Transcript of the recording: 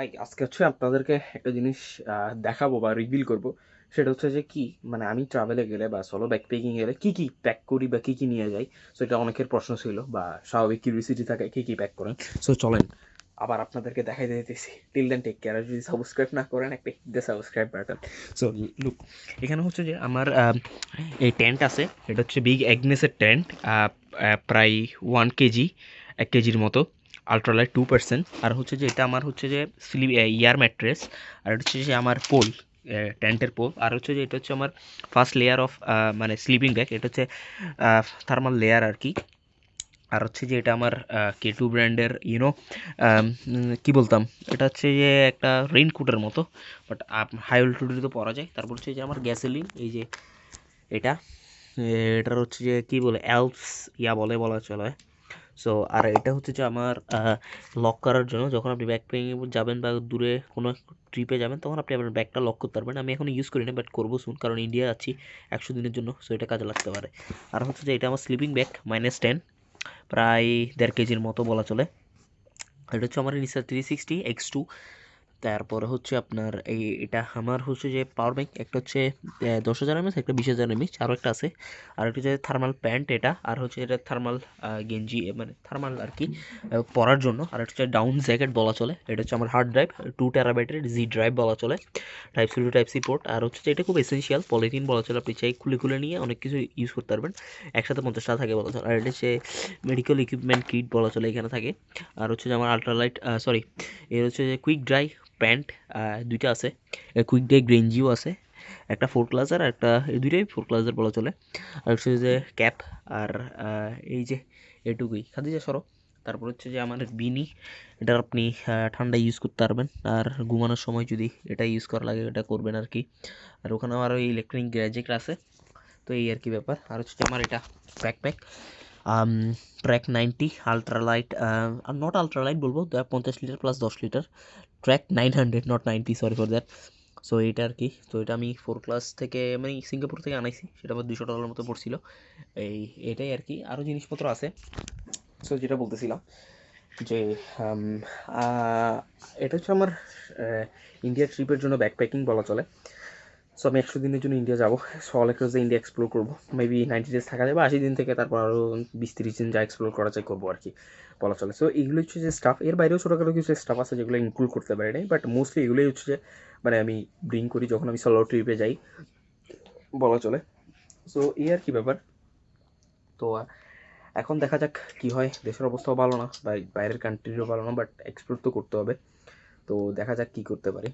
ভাই, আজকে হচ্ছে আপনাদেরকে একটা জিনিস দেখাবো বা রিভিল করব। সেটা হচ্ছে যে কি মানে আমি ট্রাভেলে গেলে বা সলো ব্যাক প্যাকিং গেলে কি কি প্যাক করি বা কি কি নিয়ে যাই? সো এটা অনেকের প্রশ্ন ছিল বা স্বাভাবিক কিউরিসিটি থাকে কি কি প্যাক করেন। সো চলেন, আবার আপনাদেরকে দেখাই দিতেছি। টিল দেন টেক কেয়ার যদি সাবস্ক্রাইব না করেন, একটা the subscribe button so look এখানে হচ্ছে যে আমার এই টেন্ট আছে। এটা হচ্ছে বিগ এগনেসের টেন্ট প্রায় ওয়ান কেজি, এক কেজির মতো। আলট্রালাইট টু পার্সেন্ট আর হচ্ছে যে এটা আমার হচ্ছে যে স্লিপ ইয়ার ম্যাট্রেস আর হচ্ছে যে আমার পোল টেন্টের পোল আর হচ্ছে যে এটা হচ্ছে আমার ফার্স্ট লেয়ার অফ মানে স্লিপিং ব্যাগ এটা হচ্ছে থার্মাল লেয়ার আর কি। আর হচ্ছে যে এটা আমার কে টু ব্র্যান্ডের ইউনো কি বলতাম, এটা হচ্ছে যে একটা রেইনকোটের মতো বাট হাই অল্টিটিউডে তো পরা যায়। তারপর হচ্ছে যে আমার গ্যাসোলিন এই যে এটা এটার হচ্ছে যে কী বলে অ্যালপস ইয়া বলে বলা চলে। সো আর এটা হচ্ছে যে আমার লক করার জন্য যখন আপনি ব্যাক পেয়ে যাবেন বা দূরে কোনো ট্রিপে যাবেন, তখন আপনি আপনার ব্যাগটা লক করতে পারবেন। আমি এখন ইউজ করি না বাট করব শুন কারণ ইন্ডিয়া আছি একশো দিনের জন্য সো এটা কাজে লাগতে পারে। আর হচ্ছে যে এটা আমার স্লিপিং ব্যাগ মাইনাস টেন প্রায় দেড় কেজির মতো বলা চলে। এটা হচ্ছে আমার নিসা থ্রি সিক্সটি এক্স টু তারপরে হচ্ছে আপনার এই এটা আমার হচ্ছে যে পাওয়ার ব্যাংক একটা হচ্ছে দশ হাজার এমএস একটা বিশ হাজার এমএস আরও একটা আছে। আর একটা হচ্ছে থার্মাল প্যান্ট এটা, আর হচ্ছে এটা থার্মাল গেঞ্জি মানে থার্মাল আর কি পরার জন্য। আর একটা হচ্ছে ডাউন জ্যাকেট বলা চলে, এটা হচ্ছে আমার হার্ড ড্রাইভ টু টেরাবাইটের জি ড্রাইভ বলা চলে type C to type C port আর হচ্ছে এটা খুব এসেন্সিয়াল পলিথিন বলা চলে, আপনি চাই খুলে খুলে নিয়ে অনেক কিছু ইউজ করতে পারবেন, একসাথে পঞ্চাশটা থাকে বলা চলে। আর এটা হচ্ছে মেডিকেল ইকুইপমেন্ট কিট বলা চলে, এখানে থাকে। আর হচ্ছে যে আমার আলট্রালাইট সরি এর হচ্ছে যে কুইক ড্রাই প্যান্ট দুইটা আছে। কুইক ডে গ্রেঞ্জিও আছে। একটা ফোর ক্লাসের আর একটা, এই দুইটাই ফোর ক্লাসের বলা চলে। আর হচ্ছে যে ক্যাপ আর এই যে এটুকুই। খাদিজা, সরো। তারপর হচ্ছে যে আমার বিনি, এটা আপনি ঠান্ডা ইউজ করতে পারবেন। আর ঘুমানোর সময় যদি এটা ইউজ করা লাগে, এটা করবেন আর কি। আর ওখানে আমার ওই ইলেকট্রনিক গ্যাজেট আছে। তো এই আর কি ব্যাপার। আর হচ্ছে আমার এটা backpack Trek ninety ultralight not ultralight বলব পঞ্চাশ লিটার প্লাস দশ litre Trek nine hundred not ninety sorry for that so এটা আর কি। তো, এটা আমি ফোর ক্লাস থেকে মানে সিঙ্গাপুর থেকে আনাইছি। সেটা আমার দুশো ডলার মতো পড়ছিল। এই, এটাই আর কি। আরও জিনিসপত্র আছে। সো যেটা বলতেছিলাম যে এটা হচ্ছে আমার ইন্ডিয়া ট্রিপের জন্য ব্যাকপ্যাকিং বলা চলে। সো আমি একশো দিনের জন্য ইন্ডিয়া যাব। So all across India explore করব। মেবি নাইনটি ডেজ থাকা যাবে আশি দিন থেকে তারপর আরও বিশ তিরিশ দিন যা এক্সপ্লোর করা যায় করব আর কি বলা চলে। সো এগুলো হচ্ছে যে স্টাফ এর বাইরেও ছোটোখাটো কিছু স্টাফ আছে যেগুলো ইনক্লুড করতে পারি নাই বাট মোস্টলি এগুলোই হচ্ছে যে মানে আমি ব্রিং করি যখন আমি সোলো ট্রিপে যাই, বলা চলে। সো এই আর কি ব্যাপার। তো, এখন দেখা যাক কি হয়। দেশের অবস্থাও ভালো না বাইরের কান্ট্রিরও ভালো না বাট এক্সপ্লোর তো করতে হবে। তো দেখা যাক কি করতে পারি।